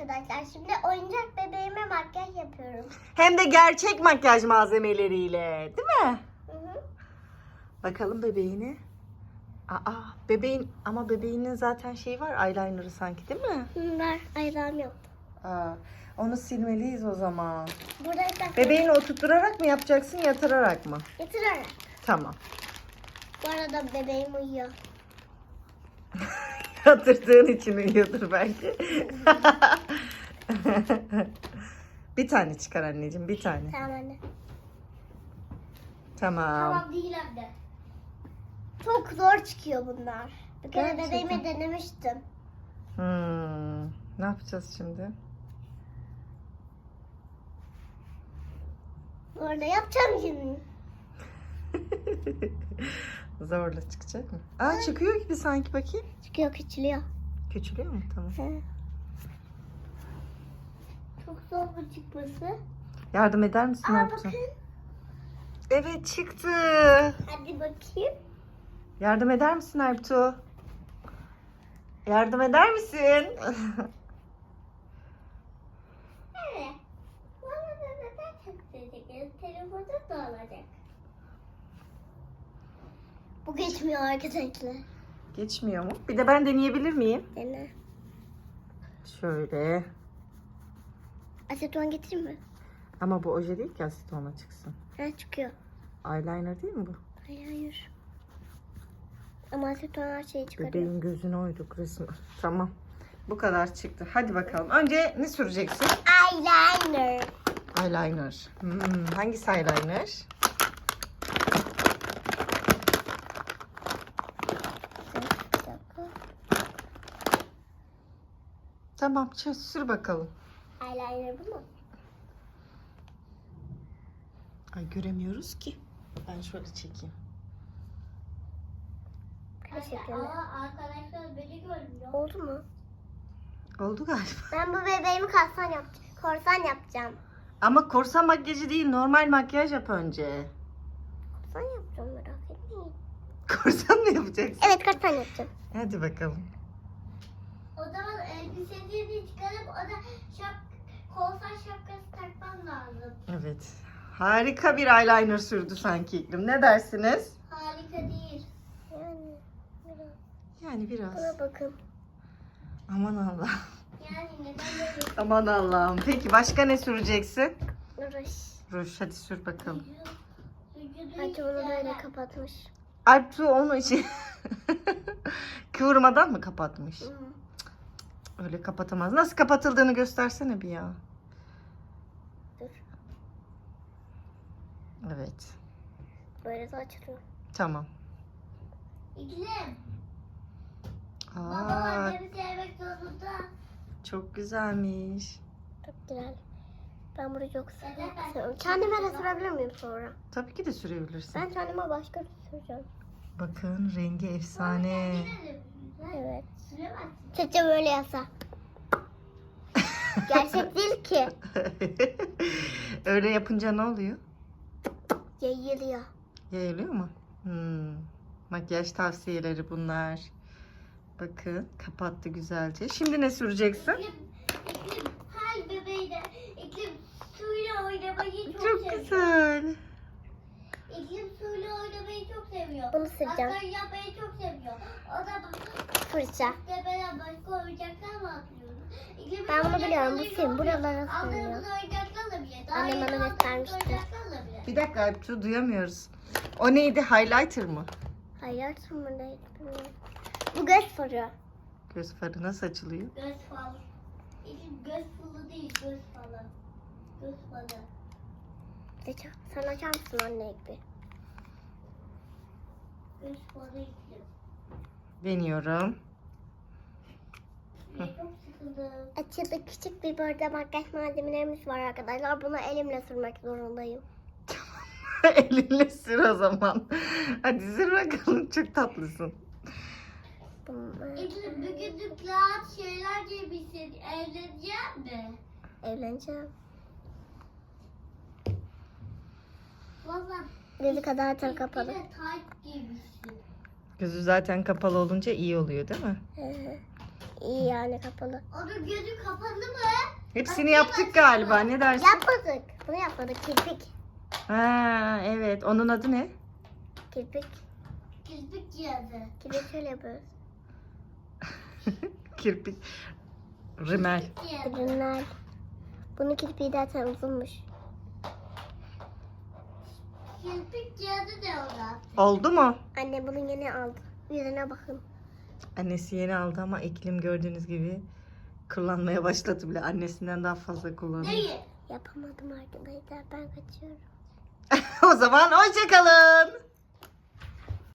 arkadaşlar. Şimdi oyuncak bebeğime makyaj yapıyorum. Hem de gerçek makyaj malzemeleriyle. Değil mi? Hı hı. Bakalım bebeğini. Aa, bebeğin ama bebeğinin zaten şeyi var eyeliner'ı sanki değil mi? Bunlar ayran yok. Aa, onu silmeliyiz o zaman. Burada da Bebeğini oturtturarak mı yapacaksın yatırarak mı? Yatırarak. Tamam. Bu arada bebeğim uyuyor. Yatırdığın için uyuyordur belki. bir tane çıkar anneciğim bir tane. Tamam anne. Tamam. değil anne. Çok zor çıkıyor bunlar. Bir kere Gerçekten. bebeğime denemiştim. Hmm, ne yapacağız şimdi? Orada yapacağım şimdi. Zorla çıkacak mı? Aa çıkıyor gibi sanki bakayım. Çıkıyor küçülüyor. Küçülüyor mu? Tamam. Çok zor bu çıkması. Yardım eder misin Aa bakın. Evet çıktı. Hadi bakayım. Yardım eder misin Artu? Yardım eder misin? Evet. Bana da neden çok? Telefonda da olacak. Bu geçmiyor arkadaşlar. Geçmiyor mu? Bir de ben deneyebilir miyim? Dene. Şöyle. Aseton getireyim mi? Ama bu oje değil ki asitona çıksın. Ha çıkıyor. Eyeliner değil mi bu? Hayır hayır. Ama aseton her şeyi çıkarıyor. Bebeğin gözüne oyduk resmen. Tamam. Bu kadar çıktı. Hadi bakalım. Önce ne süreceksin? Eyeliner. Eyeliner. Hmm, hangisi eyeliner? Bir dakika. Tamam çö- sür bakalım. Eyeliner bu mu? Ay göremiyoruz ki. Ben şöyle çekeyim. Yapıyorum? arkadaşlar beni görmüyor. Oldu mu? Oldu galiba. Ben bu bebeğimi korsan yapacağım. Korsan yapacağım. Ama korsan makyajı değil normal makyaj yap önce. Korsan yapacağım merak etmeyin. Korsan mı yapacaksın? Evet korsan yapacağım. Hadi bakalım. O zaman elbisesini çıkarıp o da şap, kolsan şapkası takmam lazım. Evet. Harika bir eyeliner sürdü sanki iklim. Ne dersiniz? Harika değil. Yani biraz. Yani biraz. Buna bakın. Aman Allah. Yani neden böyle Aman Allah'ım. Peki başka ne süreceksin? Uğraş. Ruj hadi sür bakalım. Hadi onu böyle kapatmış. Alptu onu için kıvırmadan mı kapatmış? Hı. Öyle kapatamaz. Nasıl kapatıldığını göstersene bir ya. Dur. Evet. Böyle de açılıyor. Tamam. İklim. Baba Aa, annemi sevmek zorunda. çok güzelmiş. Çok güzel. Ben bunu çok seviyorum. Kendime de sürebilir miyim sonra? Tabii ki de sürebilirsin. Ben kendime başka bir süreceğim. Bakın rengi efsane. Evet. Çeçe böyle yasa. Gerçek değil ki. Öyle yapınca ne oluyor? Yayılıyor. Yayılıyor mu? Hmm. Makyaj tavsiyeleri bunlar. Bakın kapattı güzelce. Şimdi ne süreceksin? İklim, her bebeğine iklim suyla oynamayı çok, Çok seviyor. güzel. İklim suyla oynamayı çok seviyor. Bunu sileceğim. Makyaj yapmayı çok seviyor. O da Fırça. işte ben başka oyuncaklar mı atıyorum? Ben bunu biliyorum, bu oluyor. buralara sığıyor. Annem bana göstermişti. Bir dakika Alptu duyamıyoruz. O neydi? Highlighter mı? Hayır mı bilmiyorum. Bu göz farı. Göz farı nasıl açılıyor? Göz falı. İklim göz falı değil göz falı. Göz falı. Çeçe sen açar mısın anne gibi? Deniyorum. Açıda küçük bir burada makyaj malzemelerimiz var arkadaşlar. Bunu elimle sürmek zorundayım. Elinle sür o zaman. Hadi sür bakalım. Çok tatlısın. Bunu İklim bugünlük rahat şeyler giymişsin. Evlenecek mi? evleneceğim. Valla. Gözü kadar tam kapalı. Gözü zaten kapalı olunca iyi oluyor değil mi? İyi yani kapalı. Onun gözü kapalı mı? Hepsini yaptık galiba. Ne dersin? Yapmadık. Bunu yapmadık. Kirpik. Ha, evet. Onun adı ne? Kirpik. Kirpik cihazı. Kirpik şöyle yapıyoruz. Kirpik. Rimel. Ürünler. Bunun kirpiği zaten uzunmuş. Kirpik cihazı da orada. Oldu mu? Anne bunun yeni aldı. Yüzüne bakın. Annesi yeni aldı ama iklim gördüğünüz gibi kullanmaya başladı bile. Annesinden daha fazla kullanıyor. Değil. Yapamadım arkadaşlar. Ben kaçıyorum. o zaman hoşçakalın.